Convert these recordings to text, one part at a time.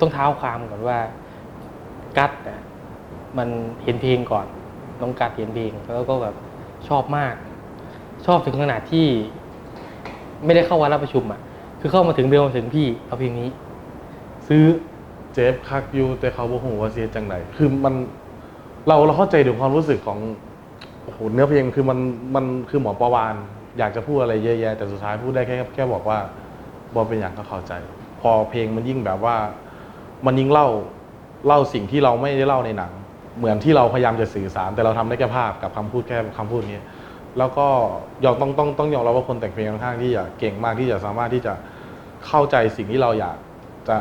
ต้องเท้าความก่อนว่ากัดเนี่ยมันเห็นเพลงก่อน น้องกัดเห็นเพลงแล้วก็แบบชอบมาก ชอบถึงขนาดที่ ไม่ได้เข้าวัดรับประชุมอะ คือเข้ามาถึงเดินมาถึงพี่เอาเพลงนี้ ซื้อเจฟคักอยูแต่เขาบอกหูว่าเสียจังไหนคือมันเราเราเข้าใจถึงความรู้สึกของโอ้โหเนื้อเพลงคือมันมันคือหมอประวาน อยากจะพูดอะไรเยอะแยะแต่สุดท้ายพูดได้แค่แค่บอกว่าบอเป็นอย่างก็เข้าใจ พอเพลงมันยิ่งแบบว่า มันยิ่งเล่าเล่าสิ่งที่เราไม่ได้เล่าในหนัง เหมือนที่เราพยายามจะสื่อสาร แต่เราทำได้แค่ภาพกับคำพูดแค่คำพูดนี้แล้วก็ยอมต้องต้องต้องยอมรับว่าคนแต่งเพลงค่อนข้างที่จะเก่งมากที่จะสามารถที่จะเข้าใจสิ่งที่เราอยากจะ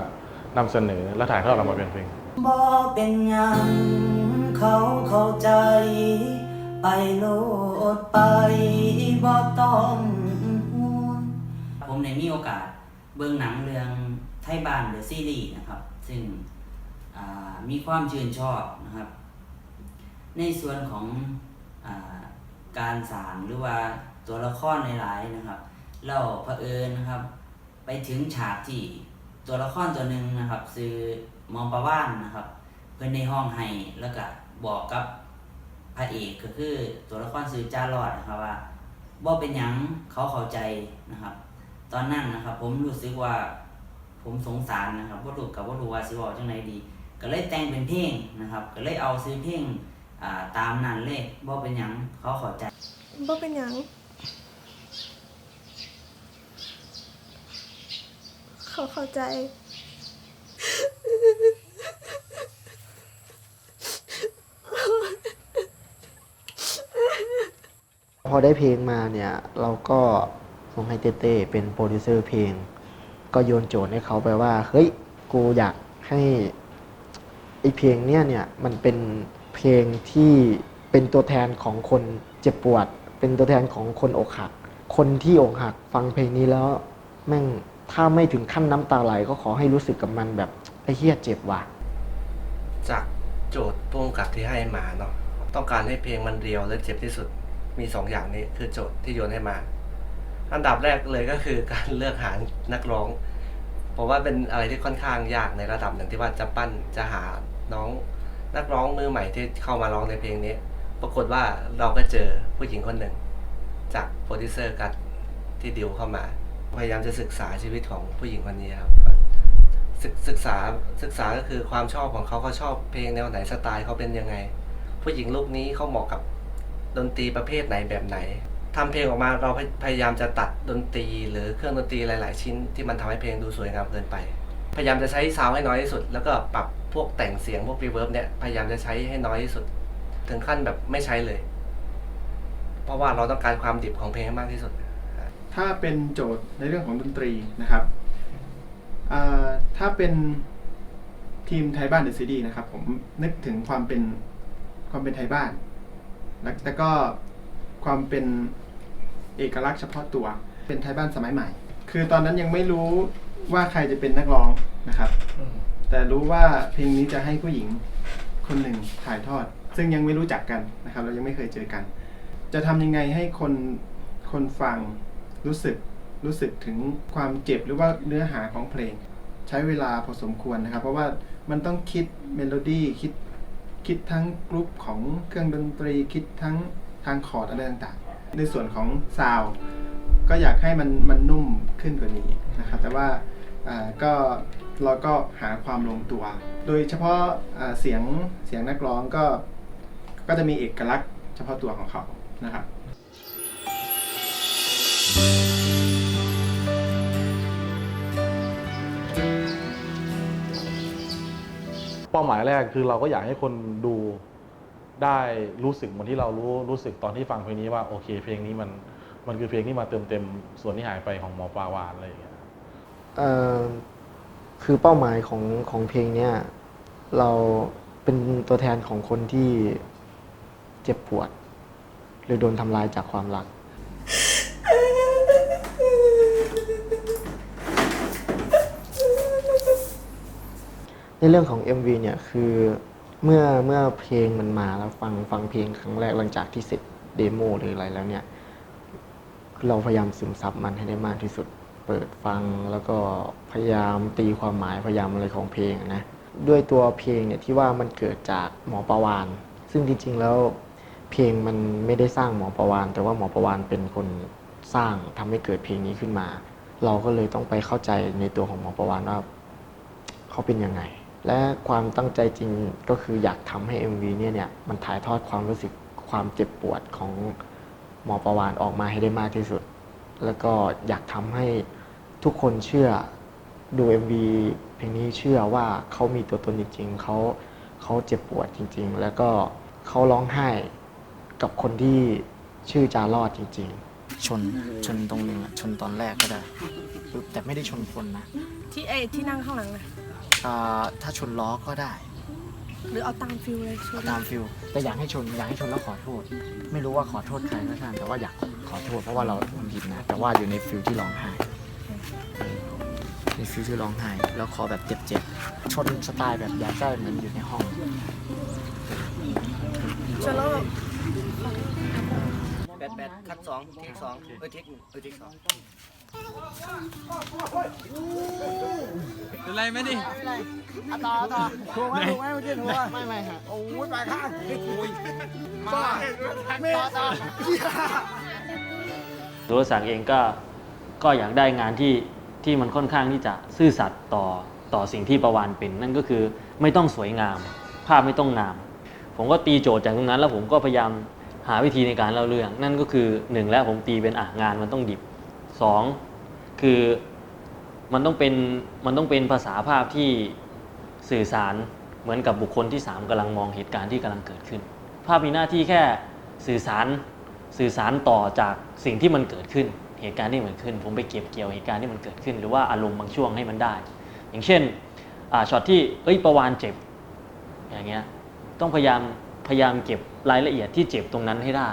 นำเสนอและถ่ายทอดออกมาเป็นเพลงบ่เป็นหยังเขาเข้าใจ ไปโลดไปบ่ต้องห่วงผมได้มีโอกาส เบิ่งหนังเรื่องไทยบ้านหรือซีรีส์นะครับ ซึ่งมีความชื่นชอบนะครับ ในส่วนของอาการสารหรือว่าตัวละครหลายๆนะครับ เราเผอิญนะครับ ไปถึงฉากที่ตัวละครตัวหนึ่งนะครับซื้อมองประว่านนะครับ เพื่อนในห้องให้แล้วก็บอกกับพระเอกก็คือตัวละครซื้อจ้ารอดนะครับว่าบ่เป็นหยังเขาเข้าใจนะครับ ตอนนั้นนะครับ ผมรู้สึกว่า ผมสงสารนะครับว่ารู้กับว่ารู้ว่าสิบอกจังไดดี ก็เลยแต่งเป็นเพลงนะครับ ก็เลยเอาซื้อเพลงอ่าตามนั้นเลยบ่เป็นหยังเขาเข้าใจบ่เป็นหยัง เขาเข้าใจ พอได้เพลงมาเนี่ย เราก็ ส่งให้เต้เต้เป็นโปรดิวเซอร์เพลง ก็โยนโจทย์ให้เขาไปว่า เฮ้ย กูอยากให้ไอเพลงเนี่ยเนี่ยมันเป็นเพลงที่เป็นตัวแทนของคนเจ็บปวด เป็นตัวแทนของคนอกหัก คนที่อกหักฟังเพลงนี้แล้วแม่งถ้าไม่ถึงขั้นน้ำตาไหลก็ขอให้รู้สึกกับมันแบบไอ้เหี้ยเจ็บว่ะจากโจทย์พุ่งกับที่ให้มาเนาะต้องการให้เพลงมันเรียวและเจ็บที่สุดมีสองอย่างนี้คือโจทย์ที่โยนให้มา อันดับแรกเลยก็คือการเลือกหานักร้องผมว่าเป็นอะไรที่ค่อนข้างยากในระดับหนึ่งที่ว่าจะปั้นจะหาน้องนักร้องมือใหม่ที่เข้ามาร้องในเพลงนี้ ปรากฏว่าเราก็เจอผู้หญิงคนหนึ่ง จากโปรดิวเซอร์กัดที่ดิวเข้ามา พยายามจะศึกษาชีวิตของผู้หญิงคนนี้ครับศึกษาศึกษาก็คือความชอบของเขาเขาชอบเพลงแนวไหนสไตล์เขาเป็นยังไง ผู้หญิงลูกนี้เขาเหมาะกับดนตรีประเภทไหนแบบไหน ทำเพลงออกมาเราพยายามจะตัดดนตรี หรือเครื่องดนตรีหลาย ๆ ชิ้นที่มันทำให้เพลงดูสวยงามเกินไป พยายามจะใช้ซาวให้น้อยที่สุด แล้วก็ปรับพวกแต่งเสียงพวกรีเวิร์บเนี่ยพยายามจะใช้ให้น้อยที่สุด ถึงขั้นแบบไม่ใช้เลย เพราะว่าเราต้องการความดิบของเพลงให้มากที่สุด ถ้าเป็นโจทย์ในเรื่องของดนตรีนะครับถ้าเป็นทีมไทยบ้านเดอะซีดีนะครับผมนึกถึงความเป็นความเป็นไทยบ้านแล้วแล้วก็ความเป็น เอกลักษณ์เฉพาะตัว เป็นไทยบ้านสมัยใหม่ คือตอนนั้นยังไม่รู้ว่าใครจะเป็นนักร้องนะครับ แต่รู้ว่าเพลงนี้จะให้ผู้หญิงคนหนึ่งถ่ายทอด ซึ่งยังไม่รู้จักกันนะครับ เรายังไม่เคยเจอกัน จะทำยังไงให้คนคนฟังรู้สึกรู้สึกถึงความเจ็บหรือว่าเนื้อหาของเพลง ใช้เวลาพอสมควรนะครับ เพราะว่ามันต้องคิดเมโลดี้คิดคิดทั้งกรุ๊ปของเครื่องดนตรีคิดทั้งทางคอร์ดอะไรต่างๆ ในส่วนของซาวก็อยากให้มันมันนุ่มขึ้นกว่านี้นะครับ แต่ว่าก็เราก็หาความลงตัว โดยเฉพาะเสียงเสียงนักร้องก็ก็จะมีเอกลักษณ์เฉพาะตัวของเขานะครับเป้าหมายแรกคือเราก็อยากให้คนดู ได้รู้สึกเหมือนที่เรารู้รู้สึกตอนที่ฟังเพลงนี้ว่าโอเค เพลงนี้มันมันคือเพลงที่มาเติมเต็มส่วนที่หายไปของหมอปลาวานอะไรอย่างเงี้ยเอ่อคือเป้าหมายของของเพลงเนี้ยเราเป็นตัวแทนของคนที่เจ็บปวด หรือโดนทำลายจากความรัก ในเรื่องของ MV เนี่ยคือ เมื่อเมื่อเพลงมันมาแล้วฟังฟังเพลงครั้งแรกหลังจากที่เสร็จเดโมหรืออะไรแล้วเนี่ยเราพยายามซึมซับมันให้ได้มากที่สุด เปิดฟังแล้วก็พยายามตีความหมายพยายามอะไรของเพลงนะ ด้วยตัวเพลงเนี่ยที่ว่ามันเกิดจากหมอประวาน ซึ่งจริงๆแล้วเพลงมันไม่ได้สร้างหมอประวาน แต่ว่าหมอประวานเป็นคนสร้างทำให้เกิดเพลงนี้ขึ้นมา เราก็เลยต้องไปเข้าใจในตัวของหมอประวานว่าเขาเป็นยังไง และความตั้งใจจริงก็คืออยากทำให้ MV เนี่ยเนี่ยมันถ่ายทอดความรู้สึกความเจ็บปวดของหมอประวานออกมาให้ได้มากที่สุด แล้วก็อยากทำให้ทุกคนเชื่อดู MV เพลงนี้เชื่อว่าเขามีตัวตนจริงๆเขาเขาเจ็บปวดจริง ๆ แล้วก็เขาร้องไห้กับคนที่ชื่อจารอดจริงๆชนชนตรงนึงชนตอนแรกก็ได้ แต่ไม่ได้ชนคนนะ ที่เอที่นั่งข้างหลังนะ อ่าถ้าชนล้อก็ได้ หรือเอาตามฟิลเลยชวนตามฟิลแต่อยากให้ชนอยากให้ชนแล้วขอโทษ ไม่รู้ว่าขอโทษใครก็ช่างแต่ว่าอยากขอโทษเพราะว่าเราทำผิดนะ แต่ว่าอยู่ในฟิลที่ร้องไห้ในฟิลที่ร้องไห้แล้วขอแบบเจ็บๆชนสไตล์แบบอยากได้เหมือนอยู่ในห้อง ชวนแล้วแบบแบทแบทคัดสองเทคสองเออเทคหนึ่งเออเทคสอง เป็นไรไหมดิต่อต่อถูกไหมถูกไหมเมื่อกี้ถูกไม่ไม่ฮะโอ้ยไปข้างโอ้ยบ้าต่อต่อตัวรถสังเองก็ก็อยากได้งานที่ที่มันค่อนข้างที่จะซื่อสัตย์ต่อต่อสิ่งที่ประวานเป็น นั่นก็คือไม่ต้องสวยงาม ภาพไม่ต้องงาม ผมก็ตีโจทย์จากตรงนั้น แล้วผมก็พยายามหาวิธีในการเล่าเรื่อง นั่นก็คือหนึ่งแล้วผมตีเป็นอะงานมันต้องดิบ สองคือมันต้องเป็นมันต้องเป็นภาษาภาพที่สื่อสารเหมือนกับบุคคลที่สามกำลังมองเหตุการณ์ที่กำลังเกิดขึ้น ภาพมีหน้าที่แค่สื่อสารสื่อสารต่อจากสิ่งที่มันเกิดขึ้น เหตุการณ์ที่มันขึ้น ผมไปเก็บเกี่ยวเหตุการณ์ที่มันเกิดขึ้น หรือว่าอารมณ์บางช่วงให้มันได้ อย่างเช่นช็อตที่เอ้ยประวานเจ็บอย่างเงี้ยต้องพยายามพยายามเก็บรายละเอียดที่เจ็บตรงนั้นให้ได้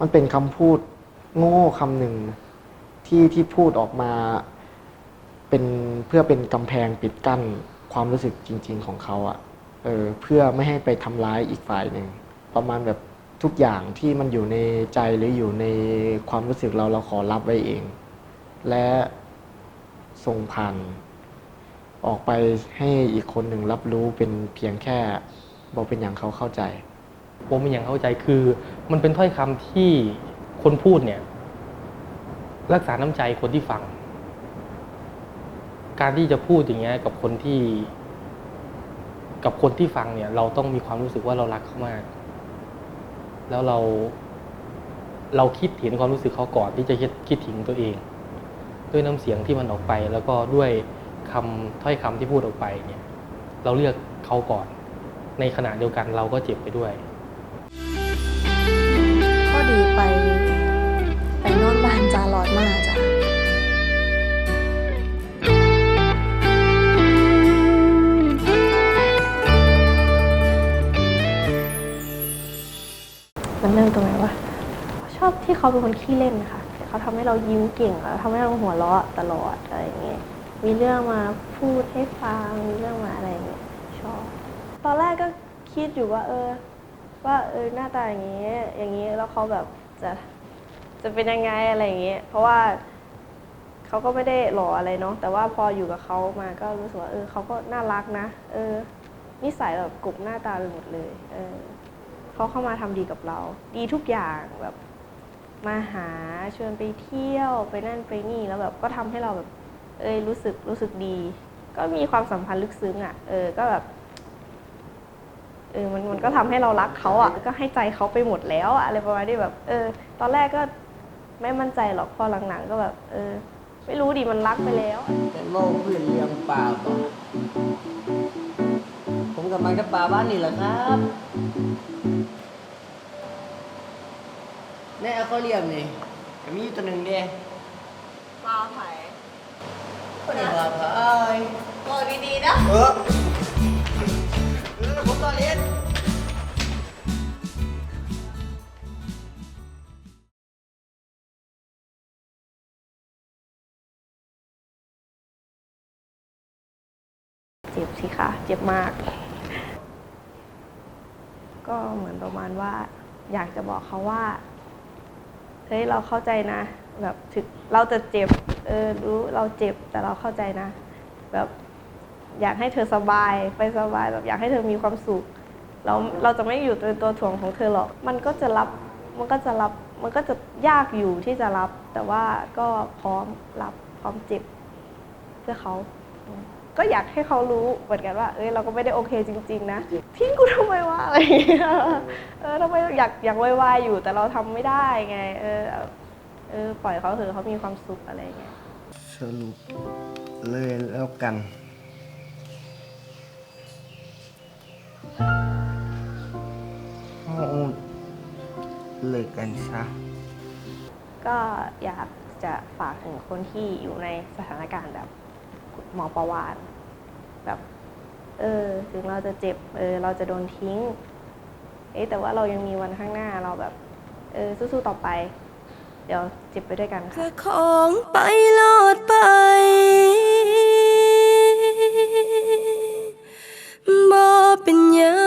มันเป็นคำพูดโง่คำหนึ่งที่ที่พูดออกมาเป็นเพื่อเป็นกำแพงปิดกั้นความรู้สึกจริง ๆของเขาอะเออเพื่อไม่ให้ไปทำร้ายอีกฝ่ายหนึ่งประมาณแบบทุกอย่างที่มันอยู่ในใจหรืออยู่ในความรู้สึกเราเราขอรับไว้เอง และส่งผ่าน ออกไปให้อีกคนหนึ่งรับรู้เป็นเพียงแค่บอกเป็นอย่างเขาเข้าใจ ผมเป็นอย่างเข้าใจคือ มันเป็นถ้อยคำที่คนพูดเนี่ย รักษาน้ำใจคนที่ฟัง การที่จะพูดอย่างเงี้ยกับคนที่ กับคนที่ฟังเนี่ย เราต้องมีความรู้สึกว่าเรารักเขามาก แล้วเรา เราคิดเห็นความรู้สึกเขาก่อนที่จะคิดคิดถึงตัวเอง ด้วยน้ำเสียงที่มันออกไปแล้วก็ด้วย คำถ้อยคำที่พูดออกไปเนี่ยเราเลือกเขาก่อน ในขณะเดียวกันเราก็เจ็บไปด้วยข้อดีไป ไปนอนบ้านจาหลอดมากจ้ะมันเริ่มตรงไหนวะชอบที่เขาเป็นคนขี้เล่นค่ะเขาทำให้เรายิ้มเก่งแล้วทำให้เราหัวเราะตลอดอะไรอย่างเงี้ย มีเรื่องมาพูดให้ฟังมีเรื่องมาอะไรอย่างเงี้ยชอบ ตอนแรกก็คิดอยู่ว่า เออ ว่าเออหน้าตาอย่างนี้อย่างนี้แล้วเขาแบบจะจะเป็นยังไงอะไรอย่างเงี้ยเพราะว่าเขาก็ไม่ได้หล่ออะไรเนาะแต่ว่าพออยู่กับเขามาก็รู้สึกว่าเออเขาก็น่ารักนะ เออนิสัยแบบกบหน้าตาไปหมดเลย เออเขาเข้ามาทำดีกับเรา ดีทุกอย่างแบบมาหาชวนไปเที่ยวไปนั่นไปนี่แล้วแบบก็ทำให้เราแบบ เอยรู้สึกรู้สึกดี ก็มีความสัมพันธ์ลึกซึ้งอะ เออก็แบบเออมันมันก็ทำให้เรารักเขาอะ ก็ให้ใจเขาไปหมดแล้วอะอะไรประมาณนี้แบบ เออ ตอนแรกก็ไม่มั่นใจหรอกพอหลังๆ ก็แบบ เออ ไม่รู้ดิมันรักไปแล้วแต่โลกพื้นเลี้ยงปลาบ่ผมกับมันกับปลาบ้านนี่แหละครับในอะคาเรียมนี่ก็มีอยู่ตัวหนึ่งเด้ปลาไผ่ คนอื่นว่พายบอกดีๆนะเออเจ็บสิคะเจ็บมาก ก็เหมือนประมาณว่า อยากจะบอกเขาว่า เฮ้ย เราเข้าใจนะ แบบถึงเราจะเจ็บ เออรู้เราเจ็บแต่เราเข้าใจนะ แบบอยากให้เธอสบายไปสบายแบบอยากให้เธอมีความสุขเราเราจะไม่อยู่เป็นตัวถ่วงของเธอหรอกมันก็จะรับมันก็จะรับมันก็จะยากอยู่ที่จะรับ แต่ว่าก็พร้อมรับพร้อมเจ็บเพื่อเขา ก็อยากให้เขารู้เหมือนกันว่า เอ้ยเราก็ไม่ได้โอเคจริง ๆ นะทิ้งกูทำไมวะอะไรอย่างเงี้ยเออทำไมอยากอยากวายๆอยู่แต่เราทำไม่ได้ไง เออ เออปล่อยเขาเถอะเขามีความสุขอะไรอย่างเงี้ยสรุปเลยแล้วกันเอาเลิกกันซะ ก็อยากจะฝากถึงคนที่อยู่ในสถานการณ์แบบหมอประวานแบบ เออ ถึงเราจะเจ็บ เออ เราจะโดนทิ้ง เอ๊ะแต่ว่าเรายังมีวันข้างหน้าเราแบบ เออสู้ๆต่อไป เดี๋ยวเจ็บไปด้วยกันค่ะ ของไปโลดไป บ่เป็นหยัง